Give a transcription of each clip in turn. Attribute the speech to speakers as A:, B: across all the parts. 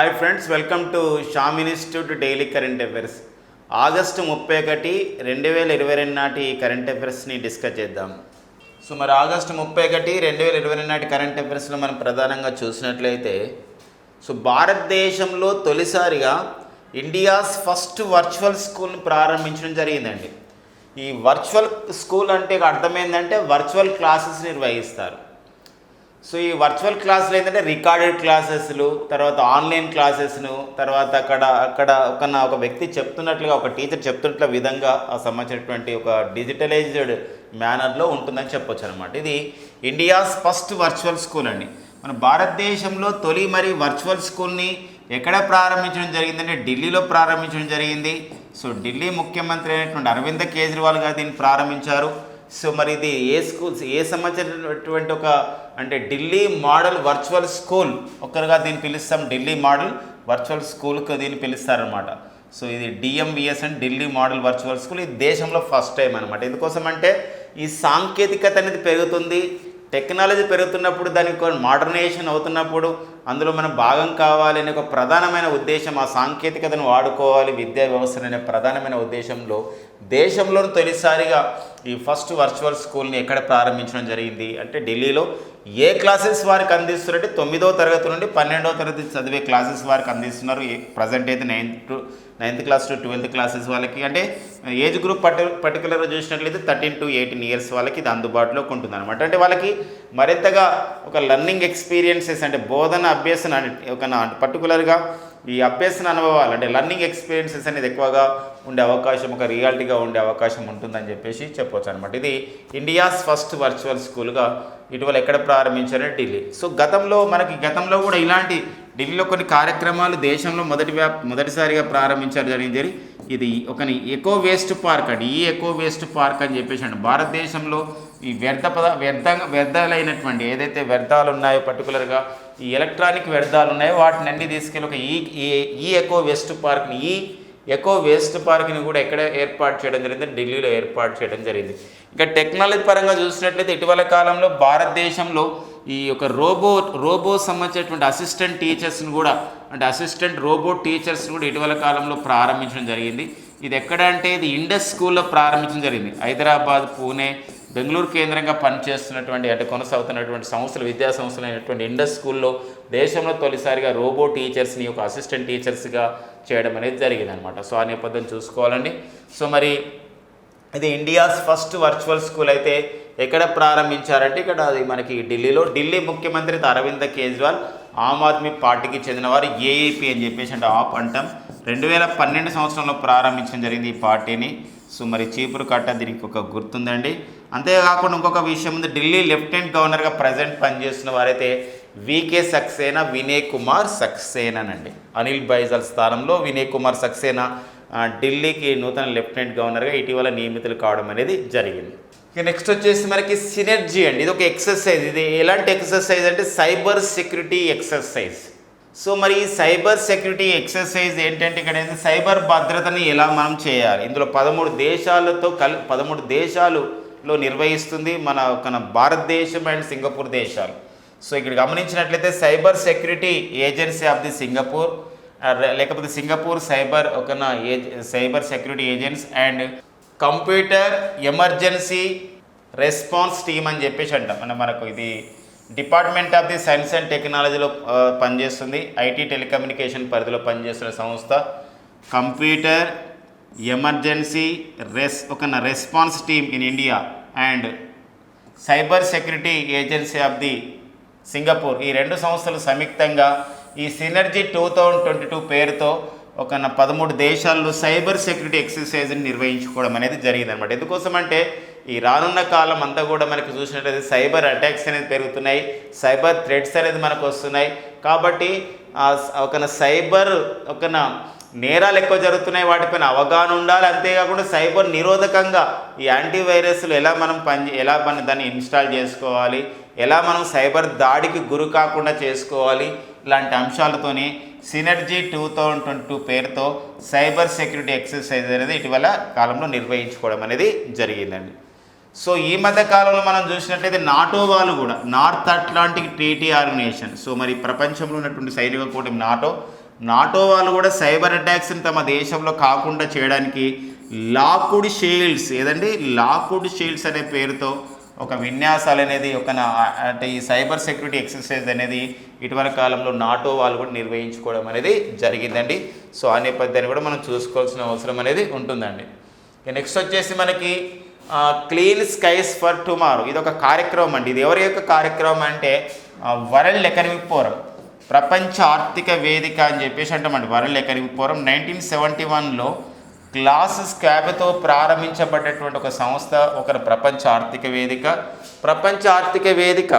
A: Hi friends welcome to Sham institute daily current affairs August ముప్పై ఒకటి రెండు వేల ఇరవై రెండు నాటి కరెంట్ అఫైర్స్ని డిస్కస్ చేద్దాం. సో మరి ఆగస్టు ముప్పై ఒకటి రెండు వేల ఇరవై రెండు నాటి కరెంట్ అఫైర్స్లో మనం ప్రధానంగా చూసినట్లయితే సో భారతదేశంలో తొలిసారిగా ఇండియాస్ ఫస్ట్ వర్చువల్ స్కూల్ని ప్రారంభించడం జరిగిందండి. ఈ వర్చువల్ స్కూల్ అంటే అర్థమైందంటే వర్చువల్ క్లాసెస్ నిర్వహిస్తారు. సో ఈ వర్చువల్ క్లాసులు ఏంటంటే రికార్డెడ్ క్లాసెస్లు తర్వాత ఆన్లైన్ క్లాసెస్ను తర్వాత అక్కడ అక్కడ ఒక నా- ఒక వ్యక్తి చెప్తున్నట్లుగా ఒక టీచర్ చెప్తున్నట్ల విధంగా సంబంధించినటువంటి ఒక డిజిటలైజ్డ్ మేనర్లో ఉంటుందని చెప్పొచ్చు అనమాట ఇది ఇండియాస్ ఫస్ట్ వర్చువల్ స్కూల్ అండి. మన భారతదేశంలో తొలి మరి వర్చువల్ స్కూల్ని ఎక్కడ ప్రారంభించడం జరిగిందంటే ఢిల్లీలో ప్రారంభించడం జరిగింది. సో ఢిల్లీ ముఖ్యమంత్రి అయినటువంటి అరవింద్ కేజ్రీవాల్ గారు దీన్ని ప్రారంభించారు. సో మరి ఇది ఏ స్కూల్స్ ఏ సంబంధించినటువంటి ఒక అంటే ఢిల్లీ మోడల్ వర్చువల్ స్కూల్ ఒకరుగా దీన్ని పిలుస్తాం ఢిల్లీ మోడల్ వర్చువల్ స్కూల్కి దీన్ని పిలుస్తారనమాట సో ఇది DMVS and Delhi model virtual school ఇది దేశంలో ఫస్ట్ టైం అనమాట ఎందుకోసం అంటే ఈ సాంకేతికత అనేది పెరుగుతుంది టెక్నాలజీ పెరుగుతున్నప్పుడు దానికి మోడర్నైజేషన్ అవుతున్నప్పుడు అందులో మనం భాగం కావాలి అనే ఒక ప్రధానమైన ఉద్దేశం ఆ సాంకేతికతను వాడుకోవాలి విద్యా వ్యవస్థను అనే ప్రధానమైన ఉద్దేశంలో దేశంలో తొలిసారిగా ఈ ఫస్ట్ వర్చువల్ స్కూల్ని ఎక్కడ ప్రారంభించడం జరిగింది అంటే ఢిల్లీలో. ఏ క్లాసెస్ వారికి అందిస్తున్నారంటే తొమ్మిదో తరగతి నుండి పన్నెండవ తరగతి చదివే క్లాసెస్ వారికి అందిస్తున్నారు. ప్రజెంట్ అయితే ninth to ninth class to twelfth classes వాళ్ళకి అంటే ఏజ్ గ్రూప్ పర్టి పర్టికులర్గా చూసినట్లయితే థర్టీన్ టు ఎయిటీన్ ఇయర్స్ వాళ్ళకి ఇది అందుబాటులోకి ఉంటుంది అనమాట అంటే వాళ్ళకి మరింతగా ఒక లర్నింగ్ ఎక్స్పీరియన్సెస్ అంటే బోధన అభ్యసన ఒక పర్టికులర్గా ఈ అభ్యసన అనుభవాలు అంటే లర్నింగ్ ఎక్స్పీరియన్సెస్ అనేది ఎక్కువగా ఉండే అవకాశం ఒక రియాలిటీగా ఉండే అవకాశం ఉంటుందని చెప్పేసి చెప్పొచ్చు అనమాట ఇది ఇండియాస్ ఫస్ట్ వర్చువల్ స్కూల్గా ఇటీవల ఎక్కడ ప్రారంభించారంటే ఢిల్లీ. సో గతంలో మనకి గతంలో కూడా ఇలాంటి ఢిల్లీలో కొన్ని కార్యక్రమాలు దేశంలో మొదటి వ్యాప్ మొదటిసారిగా ప్రారంభించారు జరిగింది. ఇది ఒక ఎకో వేస్ట్ పార్క్ అండి. ఈ ఎకో వేస్ట్ పార్క్ అని చెప్పేసి అండి. భారతదేశంలో ఈ వ్యర్థ పద వ్యర్థ వ్యర్థాలైనటువంటి ఏదైతే వ్యర్థాలు ఉన్నాయో పర్టికులర్గా ఈ ఎలక్ట్రానిక్ వ్యర్థాలు ఉన్నాయో వాటిని అన్ని తీసుకెళ్ళి ఒక ఈ ఈ- ఈ ఎకో వేస్ట్ పార్క్ని ఈ ఎకో వేస్ట్ పార్క్ని కూడా ఎక్కడ ఏర్పాటు చేయడం జరిగింది? ఢిల్లీలో ఏర్పాటు చేయడం జరిగింది. ఇంకా టెక్నాలజీ పరంగా చూసినట్లయితే ఇటీవల కాలంలో భారతదేశంలో ఈ యొక్క రోబో రోబో సంబంధించినటువంటి అసిస్టెంట్ టీచర్స్ని కూడా అంటే అసిస్టెంట్ రోబో టీచర్స్ని కూడా ఇటీవల కాలంలో ప్రారంభించడం జరిగింది. ఇది ఎక్కడ అంటే ఇది ఇండస్ స్కూల్లో ప్రారంభించడం జరిగింది. హైదరాబాద్ పూణే బెంగళూరు కేంద్రంగా పనిచేస్తున్నటువంటి అంటే కొనసాగుతున్నటువంటి సంస్థలు విద్యా సంస్థలు అయినటువంటి ఇండస్ స్కూల్లో దేశంలో తొలిసారిగా రోబో టీచర్స్ని ఒక అసిస్టెంట్ టీచర్స్గా చేయడం అనేది జరిగింది అనమాట సో ఆ నేపథ్యం చూసుకోవాలండి. సో మరి ఇది ఇండియాస్ ఫస్ట్ వర్చువల్ స్కూల్ అయితే ఎక్కడ ప్రారంభించారంటే ఇక్కడ అది మనకి ఢిల్లీలో ఢిల్లీ ముఖ్యమంత్రి అరవింద్ కేజ్రీవాల్ ఆమ్ ఆద్మీ పార్టీకి చెందినవారు ఏఏపీ అని చెప్పేసి అంటే ఆప్ అంటాం. రెండు వేల పన్నెండు సంవత్సరంలో ప్రారంభించడం జరిగింది ఈ పార్టీని. సో మరి చీపురు కట్ట దీనికి ఒక గుర్తుందండి. అంతేకాకుండా ఇంకొక విషయం ఉంది. ఢిల్లీ లెఫ్టినెంట్ గవర్నర్గా ప్రజెంట్ పనిచేస్తున్న వారైతే వికే సక్సేనా వినయ్ కుమార్ సక్సేనానండి అనిల్ బైజల్ స్థానంలో వినయ్ కుమార్ సక్సేనా ఢిల్లీకి నూతన లెఫ్టినెంట్ గవర్నర్గా ఇటీవల నియమితులు కావడం అనేది జరిగింది. ఇక నెక్స్ట్ వచ్చేసి మనకి సినర్జీ అండి. ఇది ఒక ఎక్సర్సైజ్ ఇది ఎలాంటి ఎక్సర్సైజ్ అంటే సైబర్ సెక్యూరిటీ ఎక్సర్సైజ్ సో మరి ఈ సైబర్ సెక్యూరిటీ ఎక్సర్సైజ్ ఏంటంటే ఇక్కడ అయితే సైబర్ భద్రతని ఎలా మనం చేయాలి? ఇందులో పదమూడు దేశాలతో కల్ పదమూడు దేశాలులో నిర్వహిస్తుంది మన మన భారతదేశం అండ్ సింగపూర్ దేశాలు. సో ఇక్కడ గమనించినట్లయితే cyber security agency of the Singapore లేకపోతే సింగపూర్ సైబర్ ఒక age cyber security agents and computer emergency response team అని చెప్పేసి అంటాం అంటే మనకు ఇది department of the science and టెక్నాలజీలో పనిచేస్తుంది. ఐటీ టెలికమ్యూనికేషన్ పరిధిలో పనిచేస్తున్న సంస్థ. కంప్యూటర్ ఎమర్జెన్సీ రెస్ ఒక response team in India and cyber security agency of the Singapore. ఈ రెండు సంస్థలు సంయుక్తంగా ఈ synergy two thousand twenty two పేరుతో ఒక పదమూడు దేశాల్లో సైబర్ సెక్యూరిటీ ఎక్సర్సైజ్ని నిర్వహించుకోవడం అనేది జరిగింది అనమాట ఎందుకోసం అంటే ఈ రానున్న కాలం అంతా కూడా మనకి చూసినట్లయితే సైబర్ అటాక్స్ అనేది పెరుగుతున్నాయి సైబర్ థ్రెడ్స్ అనేది మనకు వస్తున్నాయి. కాబట్టి ఒక సైబర్ ఒక నేరాలు ఎక్కువ జరుగుతున్నాయి వాటిపైన అవగాహన ఉండాలి. అంతేకాకుండా సైబర్ నిరోధకంగా ఈ యాంటీవైరస్లు ఎలా మనం పని ఎలా మనం దాన్ని ఇన్స్టాల్ చేసుకోవాలి ఎలా మనం సైబర్ దాడికి గురి కాకుండా చేసుకోవాలి ఇలాంటి అంశాలతోనే synergy two thousand twenty two పేరుతో సైబర్ సెక్యూరిటీ ఎక్సర్సైజ్ అనేది ఇటీవల కాలంలో నిర్వహించుకోవడం అనేది జరిగిందండి. సో ఈ మధ్య కాలంలో మనం చూసినట్లయితే నాటో వాళ్ళు కూడా North Atlantic Treaty Organization so మరి ప్రపంచంలో ఉన్నటువంటి సైనిక కూటమి నాటో నాటో వాళ్ళు కూడా సైబర్ అటాక్స్ని తమ దేశంలో కాకుండా చేయడానికి లాకుడ్ షేల్డ్స్ ఏదండి? లాకుడ్ షీల్డ్స్ అనే పేరుతో ఒక విన్యాసాలు అనేది ఒక నా- అంటే ఈ సైబర్ సెక్యూరిటీ ఎక్సర్సైజ్ అనేది ఇటీవల కాలంలో నాటో వాళ్ళు కూడా నిర్వహించుకోవడం అనేది జరిగిందండి. సో ఆ నేపథ్యాన్ని కూడా మనం చూసుకోవాల్సిన అవసరం అనేది ఉంటుందండి. నెక్స్ట్ వచ్చేసి మనకి క్లీన్ స్కైస్ ఫర్ టుమారో. ఇది ఒక కార్యక్రమం అండి. ఇది ఎవరి యొక్క కార్యక్రమం అంటే వరల్డ్ ఎకనమిక్ ఫోరం. ప్రపంచ ఆర్థిక వేదిక అని చెప్పేసి అంటామండి. World economic forum nineteen seventy వన్లో క్లాసెస్ క్యాబ్తో ప్రారంభించబడ్డటువంటి ఒక సంస్థ ఒక ప్రపంచ ఆర్థిక వేదిక. ప్రపంచ ఆర్థిక వేదిక.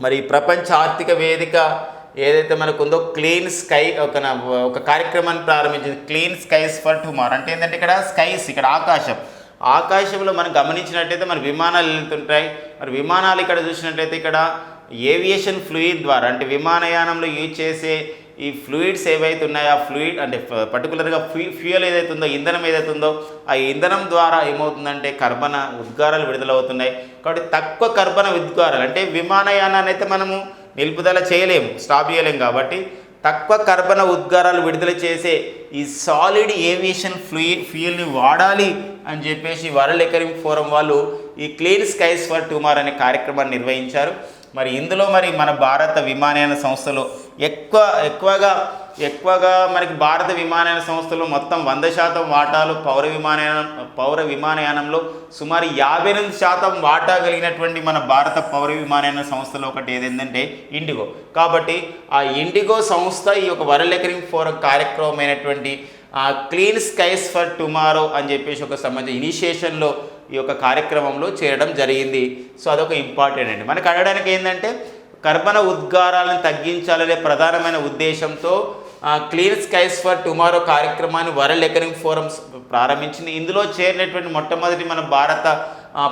A: మరి ప్రపంచ ఆర్థిక వేదిక ఏదైతే మనకు ఉందో క్లీన్ స్కై ఒక నా- ఒక కార్యక్రమాన్ని ప్రారంభించింది. Clean skies for tomorrow. అంటే ఏంటంటే ఇక్కడ స్కైస్ ఇక్కడ ఆకాశం. ఆకాశంలో మనం గమనించినట్టయితే మన విమానాలు వెళ్తుంటాయి. మరి విమానాలు ఇక్కడ చూసినట్లయితే ఇక్కడ ఏవియేషన్ ఫ్లూయిడ్ ద్వారా అంటే విమానయానంలో యూజ్ చేసే ఈ ఫ్లూయిడ్స్ ఏవైతే ఉన్నాయో ఆ ఫ్లూయిడ్ అంటే పర్టికులర్గా ఫ్యూ ఫ్యూయల్ ఏదైతే ఉందో ఇంధనం ఏదైతే ఉందో ఆ ఇంధనం ద్వారా ఏమవుతుందంటే కర్బన ఉద్గారాలు విడుదలవుతున్నాయి. కాబట్టి తక్కువ కర్బన ఉద్గారాలు అంటే విమానయానాన్ని అయితే మనము నిలుపుదల చేయలేము స్టాప్ చేయలేము కాబట్టి తక్కువ కర్బన ఉద్గారాలు విడుదల చేసే ఈ సాలిడ్ ఏవియేషన్ ఫ్లూయి ఫ్యూయల్ని వాడాలి అని చెప్పేసి వరల్డ్ ఎకనమిక్ ఫోరం వాళ్ళు ఈ క్లీన్ స్కైస్ ఫర్ టుమార్ అనే కార్యక్రమాన్ని నిర్వహించారు. మరి ఇందులో మరి మన భారత విమానయాన సంస్థలో ఎక్కువ ఎక్కువగా ఎక్కువగా మనకి భారత విమానయాన సంస్థలు మొత్తం వంద శాతం వాటాలు పౌర విమానయానం పౌర విమానయానంలో సుమారు యాభై ఎనిమిది శాతం వాటా కలిగినటువంటి మన భారత పౌర విమానయాన సంస్థలో ఒకటి ఏదేంటంటే ఇండిగో. కాబట్టి ఆ ఇండిగో సంస్థ ఈ యొక్క వరల్డ్ ఎకరింగ్ ఫోరం కార్యక్రమమైనటువంటి ఆ క్లీన్ స్కైస్ ఫర్ టుమారో అని చెప్పేసి ఒక సంబంధించిన ఇనిషియేషన్లో ఈ యొక్క కార్యక్రమంలో చేరడం జరిగింది. సో అదొక ఇంపార్టెంట్ అండి. మనకు అడగడానికి ఏంటంటే కర్బన ఉద్గారాలను తగ్గించాలనే ప్రధానమైన ఉద్దేశంతో క్లీన్ స్కైస్ ఫర్ టుమారో కార్యక్రమాన్ని వరల్డ్ ఎకనమిక్ ఫోరమ్స్ ప్రారంభించింది. ఇందులో చేరినటువంటి మొట్టమొదటి మన భారత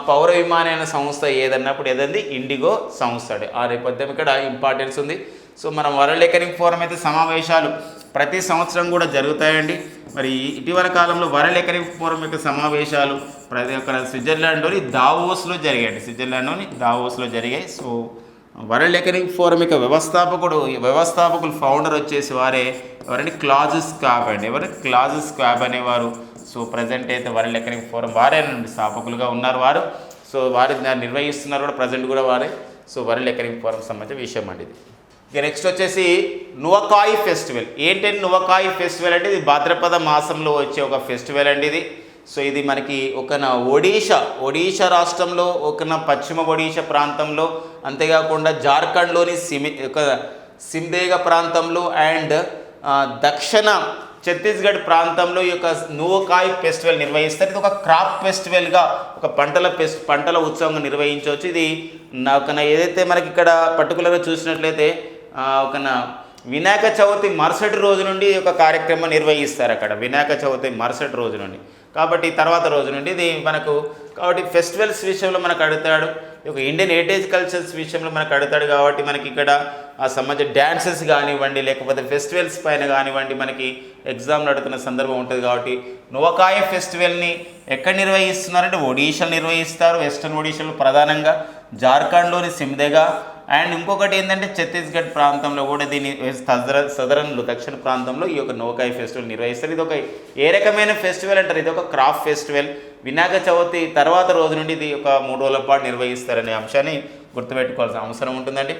A: పౌర విమానయాన సంస్థ ఏదన్నప్పుడు ఏదండి? ఇండిగో సంస్థ అండి. ఆ నేపథ్యం ఇక్కడ ఇంపార్టెన్స్ ఉంది. సో మనం వరల్డ్ ఎకనమిక్ ఫోరం అయితే సమావేశాలు ప్రతి సంవత్సరం కూడా జరుగుతాయండి. మరి ఇటీవల కాలంలో వరల్డ్ ఎకనమిక్ ఫోరం యొక్క సమావేశాలు ప్రతి ఒక్క స్విట్జర్లాండ్లోని దావోస్లో జరిగాయండి. స్విట్జర్లాండ్లోని దావోస్లో జరిగాయి. సో వరల్డ్ ఎకనమిక్ ఫోరం యొక్క వ్యవస్థాపకుడు ఈ వ్యవస్థాపకులు ఫౌండర్ వచ్చేసి వారే. ఎవరంటే క్లాజెస్ క్యాబ్ అండి. ఎవరంటే క్లాజెస్ క్యాబ్ అనేవారు. సో ప్రజెంట్ అయితే వరల్డ్ ఎకనమిక్ ఫోరం వారేనండి స్థాపకులుగా ఉన్నారు వారు. సో వారు దాన్ని నిర్వహిస్తున్నారు కూడా ప్రజెంట్ కూడా వారే. సో వరల్డ్ ఎకనమిక్ ఫోరం సంబంధించిన విషయం అండి ఇది. ఇక నెక్స్ట్ వచ్చేసి నువకాయి ఫెస్టివల్. ఏంటంటే నువకాయి ఫెస్టివల్ అంటే? ఇది భాద్రపద మాసంలో వచ్చే ఒక ఫెస్టివల్ అండి ఇది. సో ఇది మనకి ఒక ఒడిషా ఒడిషా రాష్ట్రంలో ఒక పశ్చిమ ఒడిషా ప్రాంతంలో అంతేకాకుండా జార్ఖండ్లోని సిమి ఒక సిందేగ ప్రాంతంలో అండ్ దక్షిణ ఛత్తీస్గఢ్ ప్రాంతంలో ఈ యొక్క నువ్వకాయ్ ఫెస్టివల్ నిర్వహిస్తారు. ఇది ఒక క్రాప్ ఫెస్టివల్గా ఒక పంటల ఫెస్ట్ పంటల ఉత్సవంగా నిర్వహించవచ్చు. ఇది ఒక ఏదైతే మనకి ఇక్కడ పర్టికులర్గా చూసినట్లయితే ఒక నా వినాయక చవితి మరుసటి రోజు నుండి ఈ యొక్క కార్యక్రమం నిర్వహిస్తారు అక్కడ. వినాయక చవితి మరుసటి రోజు నుండి. కాబట్టి తర్వాత రోజు నుండి ఇది మనకు కాబట్టి ఫెస్టివల్స్ విషయంలో మనకు అడుగుతాడు ఒక ఇండియన్ హెరిటేజ్ కల్చర్స్ విషయంలో మనకు అడుగుతాడు కాబట్టి మనకి ఇక్కడ ఆ సంబంధించిన డ్యాన్సెస్ కానివ్వండి లేకపోతే ఫెస్టివల్స్ పైన కానివ్వండి మనకి ఎగ్జామ్ నడుతున్న సందర్భం ఉంటుంది కాబట్టి నువకాయ ఫెస్టివల్ని ఎక్కడ నిర్వహిస్తున్నారంటే ఒడిషాలు నిర్వహిస్తారు వెస్ట్రన్ ఒడిషాలో ప్రధానంగా జార్ఖండ్లోని సిమ్దెగా అండ్ ఇంకొకటి ఏంటంటే ఛత్తీస్గఢ్ ప్రాంతంలో కూడా దీన్ని సదర సదరన్లు దక్షిణ ప్రాంతంలో ఈ యొక్క నోకాయ్ ఫెస్టివల్ నిర్వహిస్తారు. ఇది ఒక ఏ రకమైన ఫెస్టివల్ అంటారు? ఇది ఒక క్రాఫ్ట్ ఫెస్టివల్. వినాయక చవితి తర్వాత రోజు నుండి ఇది ఒక మూడు రోజుల పాటు నిర్వహిస్తారనే అంశాన్ని గుర్తుపెట్టుకోవాల్సిన అవసరం ఉంటుందండి.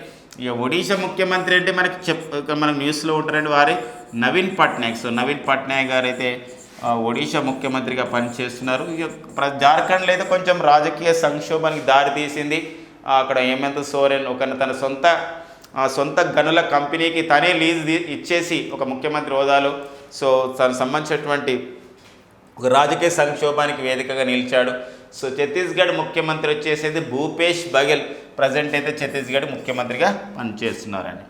A: ఇక ఒడిషా ముఖ్యమంత్రి అంటే మనకి చెప్ ఇక మనకు న్యూస్లో ఉంటారండి వారి నవీన్ పట్నాయక్. సో నవీన్ పట్నాయక్ గారు అయితే ఒడిషా ముఖ్యమంత్రిగా పనిచేస్తున్నారు. ఇక ప్ర- జార్ఖండ్లో అయితే కొంచెం రాజకీయ సంక్షోభానికి దారి తీసింది అక్కడ హేమంత్ సోరెన్ ఒక తన సొంత ఆ, సొంత గనుల కంపెనీకి తనే లీజ్ ఇచ్చేసి ఒక ముఖ్యమంత్రి హోదాలో. సో తనకు సంబంధించినటువంటి ఒక రాజకీయ సంక్షోభానికి వేదికగా నిలిచాడు. సో ఛత్తీస్గఢ్ ముఖ్యమంత్రి వచ్చేసేది భూపేష్ బఘెల్. ప్రజెంట్ అయితే ఛత్తీస్గఢ్ ముఖ్యమంత్రిగా పనిచేస్తున్నారండి.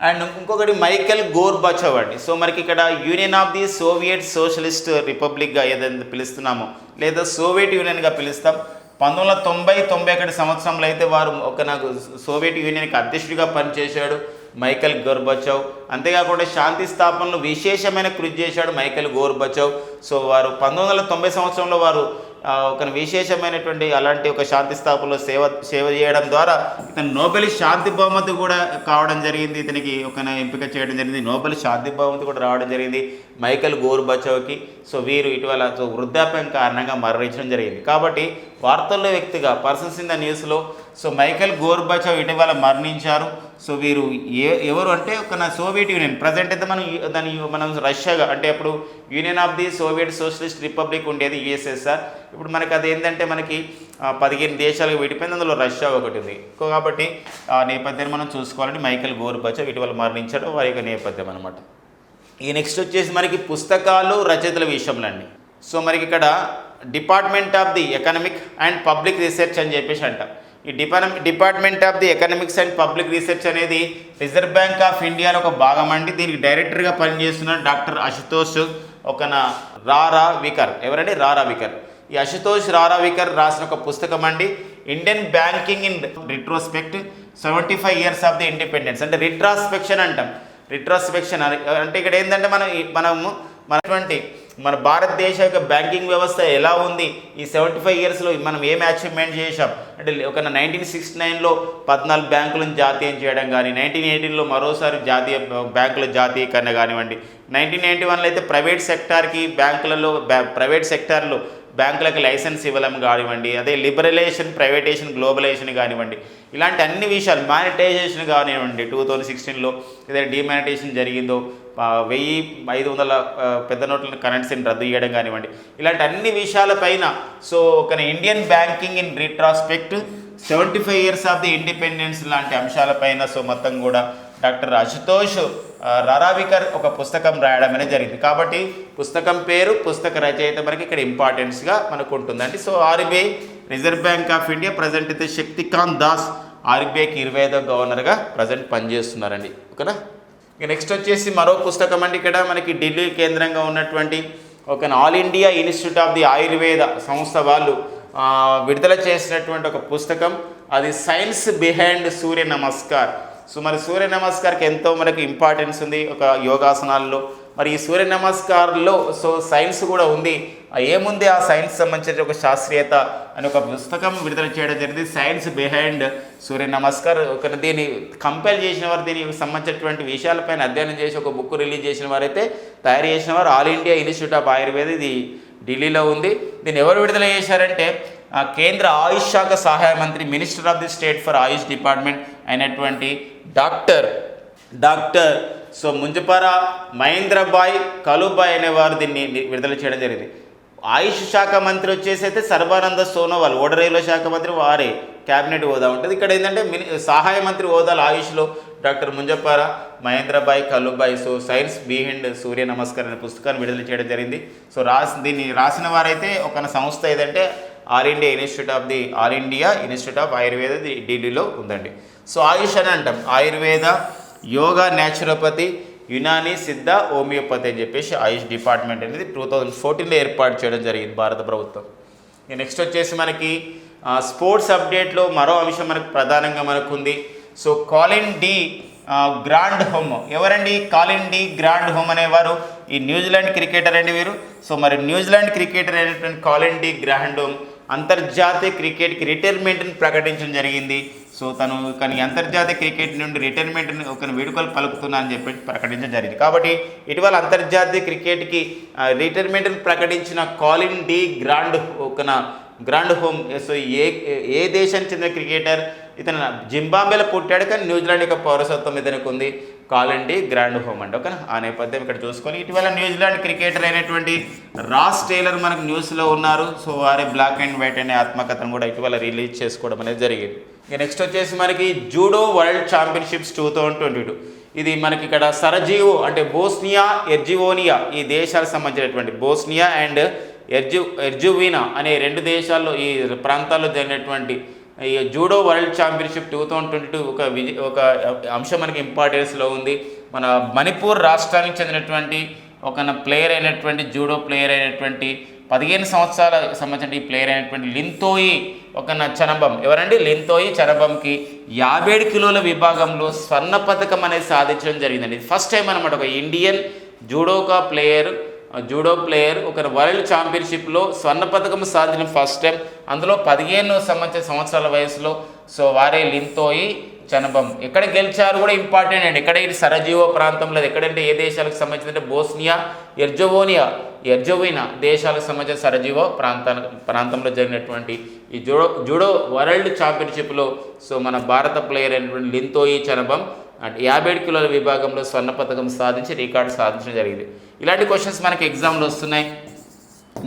A: అండ్ ఇంకొకటి మైకెల్ గోర్బచవ్ అండి సో మనకి ఇక్కడ union of the Soviet socialist రిపబ్లిక్గా ఏదైతే పిలుస్తున్నామో లేదా సోవియట్ యూనియన్గా పిలుస్తాం పంతొమ్మిది వందల తొంభై తొంభై ఒకటి సంవత్సరంలో అయితే వారు ఒక నాకు సోవియట్ యూనియన్కి అధ్యక్షుడిగా పనిచేశాడు మైకల్ గోర్బచవ్. అంతేకాకుండా శాంతి స్థాపనలో విశేషమైన కృషి చేశాడు మైకల్ గోర్బచవ్. సో వారు పంతొమ్మిది వందల తొంభై సంవత్సరంలో వారు ఒక విశేషమైనటువంటి అలాంటి ఒక శాంతి స్థాపనలో సేవ సేవ చేయడం ద్వారా ఇతను నోబెల్ శాంతి బహుమతి కూడా కావడం జరిగింది. ఇతనికి ఒక ఎంపిక చేయడం జరిగింది. నోబెల్ శాంతి బహుమతి కూడా రావడం జరిగింది మైకల్ గోర్బచవ్కి. సో వీరు ఇటీవల సో వృద్ధాప్యం కారణంగా మరణించడం జరిగింది. కాబట్టి వార్తల్లో వ్యక్తిగా పర్సన్స్ ఇన్ ద న్యూస్లో సో మైకల్ గోర్బచవ్ ఇటీవల మరణించారు. సో వీరు ఏ ఎవరు అంటే ఒక నా సోవియట్ యూనియన్. ప్రజెంట్ అయితే మనం దాని మనం రష్యాగా అంటే అప్పుడు union of the Soviet socialist republic ఉండేది యుఎస్ఎస్ఆర్ ఇప్పుడు మనకి అది ఏంటంటే మనకి పదిహేను దేశాలకు విడిపోయింది. అందులో రష్యా ఒకటి ఉంది. కాబట్టి ఆ నేపథ్యాన్ని మనం చూసుకోవాలంటే మైకల్ గోర్బచవ్ ఇటీవల మరణించడం వారి యొక్క నేపథ్యం అనమాట ఈ నెక్స్ట్ వచ్చేసి మనకి పుస్తకాలు రచయితల విషయంలో అండి సో మనకి ఇక్కడ department of the economic and public research అని చెప్పేసి అంట. ఈ depart department of the economics and public research అనేది రిజర్వ్ బ్యాంక్ ఆఫ్ ఇండియాలో ఒక భాగం అండి. దీనికి డైరెక్టర్గా పనిచేస్తున్న డాక్టర్ అశుతోష్ ఒక నా రారా వికర్. ఎవరండి? రారా వికర్. ఈ అశుతోష్ రారా వికర్ రాసిన ఒక పుస్తకం అండి. Indian banking in retrospect seventy five years of the independence. అంటే రిట్రాస్పెక్షన్ అంటాం. రిట్రాస్పెక్షన్ అంటే ఇక్కడ ఏంటంటే మనం మనము మనటువంటి మన భారతదేశ యొక్క బ్యాంకింగ్ వ్యవస్థ ఎలా ఉంది? ఈ సెవెంటీ ఫైవ్ ఇయర్స్లో మనం ఏం అచీవ్మెంట్ చేశాం? అంటే ఒక నైన్టీన్ సిక్స్టీ నైన్లో పద్నాలుగు బ్యాంకులను జాతీయం చేయడం కానీ నైన్టీన్ ఎయిటీన్లో మరోసారి జాతీయ బ్యాంకుల జాతీయకరణ కానివ్వండి. నైన్టీన్ నైన్టీ వన్లో అయితే ప్రైవేట్ సెక్టార్కి బ్యాంకులలో ప్రైవేట్ సెక్టార్లో బ్యాంకులకు లైసెన్స్ ఇవ్వడం కానివ్వండి అదే లిబరలైజేషన్ ప్రైవేటేషన్ గ్లోబలైజేషన్ కానివ్వండి. ఇలాంటి అన్ని విషయాలు మానిటైజేషన్ కానివ్వండి. టూ థౌజండ్ సిక్స్టీన్లో ఏదైనా డిమానిటైజేషన్ జరిగిందో వెయ్యి ఐదు వందల పెద్ద నోట్లను కరెన్సీని రద్దు చేయడం కానివ్వండి. ఇలాంటి అన్ని విషయాలపైన సో ఒక Indian banking in retrospect seventy five years of the independence లాంటి అంశాలపైన సో మొత్తం కూడా డాక్టర్ అశుతోష్ రారావికర్ ఒక పుస్తకం రాయడం అనేది జరిగింది. కాబట్టి పుస్తకం పేరు పుస్తక రచయిత మనకి ఇక్కడ ఇంపార్టెన్స్గా మనకు ఉంటుందండి. So RBI reserve bank of India present అయితే శక్తికాంత్ దాస్ ఆర్బీఐకి ఇరవై ఐదో గవర్నర్గా ప్రజెంట్ పనిచేస్తున్నారండి. ఓకేనా? ఇక నెక్స్ట్ వచ్చేసి మరో పుస్తకం అండి. ఇక్కడ మనకి ఢిల్లీ కేంద్రంగా ఉన్నటువంటి ఒక all India institute of the Ayurveda సంస్థ వాళ్ళు విడుదల చేసినటువంటి ఒక పుస్తకం. అది science behind Surya Namaskar. So మరి సూర్య నమస్కార్కి ఎంతో మనకి ఇంపార్టెన్స్ ఉంది. ఒక యోగాసనాల్లో మరి ఈ సూర్య నమస్కారంలో సో సైన్స్ కూడా ఉంది. ఏముంది ఆ సైన్స్ సంబంధించిన ఒక శాస్త్రీయత అని ఒక పుస్తకం విడుదల చేయడం జరిగింది సైన్స్ బిహైండ్ సూర్య నమస్కార్. ఒక దీన్ని కంపేర్ చేసిన వారు దీనికి సంబంధించినటువంటి విషయాలపైన అధ్యయనం చేసి ఒక బుక్ రిలీజ్ చేసిన వారైతే తయారు చేసిన వారు all India institute of Ayurveda ఇది ఢిల్లీలో ఉంది. దీన్ని ఎవరు విడుదల చేశారంటే ఆ, కేంద్ర ఆయుష్ శాఖ సహాయ మంత్రి minister of the state for Ayush department అయినటువంటి doctor doctor so Munjapara Mahendrabhai Kalubhai అనేవారు దీన్ని విడుదల చేయడం జరిగింది. ఆయుష్ శాఖ మంత్రి వచ్చేసి అయితే సర్బానంద సోనోవాల్ ఓడరేవుల శాఖ మంత్రి వారే క్యాబినెట్ హోదా ఉంటుంది. ఇక్కడ ఏంటంటే మిని సహాయ మంత్రి హోదాలు ఆయుష్లో doctor Munjapara Mahendrabhai Kalubhai so science behind Surya Namaskar అనే పుస్తకాన్ని విడుదల చేయడం జరిగింది. సో రాసి దీన్ని రాసిన వారైతే ఒక సంస్థ ఏదంటే all India institute of the all India institute of Ayurveda ఢిల్లీలో ఉందండి. సో ఆయుష్ అని అంటాం. ఆయుర్వేద యోగా న్యాచురోపతి యునాని సిద్ధ హోమియోపతి అని చెప్పేసి ఆయుష్ డిపార్ట్మెంట్ అనేది టూ థౌజండ్ ఫోర్టీన్లో ఏర్పాటు చేయడం జరిగింది భారత ప్రభుత్వం. నెక్స్ట్ వచ్చేసి మనకి స్పోర్ట్స్ అప్డేట్లో మరో అంశం మనకు ప్రధానంగా మనకు ఉంది so Colin de Grandhomme. ఎవరండి కాలిన్ డి గ్రాండ్ హోమ్ అనేవారు? ఈ న్యూజిలాండ్ క్రికెటర్ అండి వీరు. సో మరి న్యూజిలాండ్ క్రికెటర్ అయినటువంటి కాలిన్ డి గ్రాండ్ హోమ్ అంతర్జాతీయ క్రికెట్కి రిటైర్మెంట్ని ప్రకటించడం జరిగింది. సో తను కానీ అంతర్జాతీయ క్రికెట్ నుండి రిటైర్మెంట్ ఒక వేడుకలు పలుకుతున్నా అని చెప్పి ప్రకటించడం జరిగింది. కాబట్టి ఇటీవల అంతర్జాతీయ క్రికెట్కి రిటైర్మెంట్ని ప్రకటించిన కాలిన్ డి గ్రాండ్ ఒక గ్రాండ్ హోమ్ సో ఏ ఏ దేశానికి చెందిన క్రికెటర్? ఇతను జింబాబేలో పుట్టాడు కానీ న్యూజిలాండ్ యొక్క పౌరసత్వం ఇతనికి ఉంది. కాలండి గ్రాండ్ హోమ్ అండి. ఓకేనా? ఆ నేపథ్యం ఇక్కడ చూసుకొని ఇటీవల న్యూజిలాండ్ క్రికెటర్ అయినటువంటి రాస్ టైలర్ మనకు న్యూస్లో ఉన్నారు. సో వారి బ్లాక్ అండ్ వైట్ అనే ఆత్మకథను కూడా ఇటీవల రిలీజ్ చేసుకోవడం అనేది జరిగింది. ఇక నెక్స్ట్ వచ్చేసి మనకి judo world championships two thousand twenty two ఇది మనకి ఇక్కడ సరజీవో అంటే బోస్నియా ఎర్జివోనియా ఈ దేశాలకు సంబంధించినటువంటి బోస్నియా అండ్ ఎర్జు ఎర్జువీనా అనే రెండు దేశాల్లో ఈ ప్రాంతాల్లో జరిగినటువంటి ఈ judo world championship two thousand twenty two ఒక విజయ ఒక అంశం మనకి ఇంపార్టెన్స్లో ఉంది. మన మణిపూర్ రాష్ట్రానికి చెందినటువంటి ఒక ప్లేయర్ అయినటువంటి జూడో ప్లేయర్ అయినటువంటి పదిహేను సంవత్సరాల సంబంధించిన ఈ ప్లేయర్ అయినటువంటి లింతోయి ఒక చనబం. ఎవరండి? లింతోయి చనబంకి యాభై ఏడు కిలోల విభాగంలో స్వర్ణ పథకం అనేది సాధించడం జరిగిందండి. ఇది ఫస్ట్ టైం అనమాట ఒక Indian judoka player
B: judo player ఒక వరల్డ్ ఛాంపియన్షిప్లో స్వర్ణ పథకం సాధించిన ఫస్ట్ టైం అందులో పదిహేను సంవత్సర సంవత్సరాల వయసులో సో వారే లింతోయి చనబం. ఎక్కడ గెలిచారు కూడా ఇంపార్టెంట్ అండి. ఎక్కడ ఇది సరజీవ ప్రాంతంలో ఎక్కడంటే ఏ దేశాలకు సంబంధించిందంటే బోస్నియా ఎర్జోవోనియా ఎర్జోవినా దేశాలకు సంబంధించిన సరజీవ ప్రాంతానికి ప్రాంతంలో జరిగినటువంటి ఈ జూడో జూడో వరల్డ్ ఛాంపియన్షిప్లో సో మన భారత ప్లేయర్ అయినటువంటి లింతోయి చనబం అంటే యాభై ఏడు కిలోల విభాగంలో స్వర్ణ పథకం సాధించి రికార్డు సాధించడం జరిగింది. ఇలాంటి క్వశ్చన్స్ మనకి ఎగ్జామ్లో వస్తున్నాయి.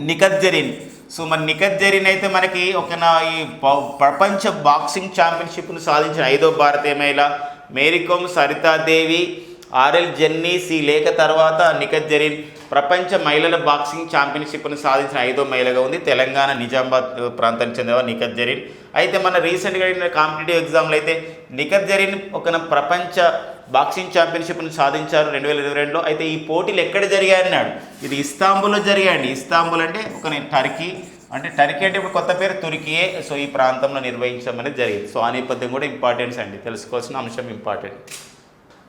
A: నికత్ జరీన్ సో మరి నిఖత్ జరీన్ అయితే మనకి ఒక నా ఈ ప్రపంచ బాక్సింగ్ ఛాంపియన్షిప్ను సాధించిన ఐదో భారతీయ మహిళ Mary Kom Sarita Devi R L Jenny C Lekha తర్వాత నిఖత్ జరీన్ ప్రపంచ మహిళల బాక్సింగ్ ఛాంపియన్షిప్ను సాధించిన ఐదో మహిళగా ఉంది. తెలంగాణ నిజామాబాద్ ప్రాంతానికి చెందిన నిఖత్ జరీన్. అయితే మన రీసెంట్గా కాంపిటేటివ్ ఎగ్జామ్లో అయితే నిఖత్ జరీన్ ఒక ప్రపంచ బాక్సింగ్ ఛాంపియన్షిప్ను సాధించారు రెండు వేల ఇరవై రెండులో. అయితే ఈ పోటీలు ఎక్కడ జరిగాయన్నాడు? ఇది ఇస్తాంబుల్లో జరిగాయండి. ఇస్తాంబుల్ అంటే ఒక నేను టర్కీ. అంటే టర్కీ అంటే ఇప్పుడు కొత్త పేరు తుర్కీయే. సో ఈ ప్రాంతంలో నిర్వహించడం అనేది జరిగింది. సో ఆ నేపథ్యం కూడా ఇంపార్టెన్స్ అండి. తెలుసుకోవాల్సిన అంశం ఇంపార్టెంట్.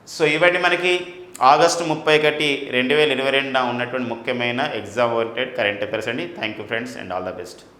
A: సో ఇవన్నీ మనకి ఆగస్టు ముప్పై ఒకటి రెండు వేల ఇరవై రెండున ఉన్నటువంటి ముఖ్యమైన ఎగ్జామ్ ఓరియంటెడ్ కరెంట్ అఫైర్స్ అండి. Thank you friends and all the best.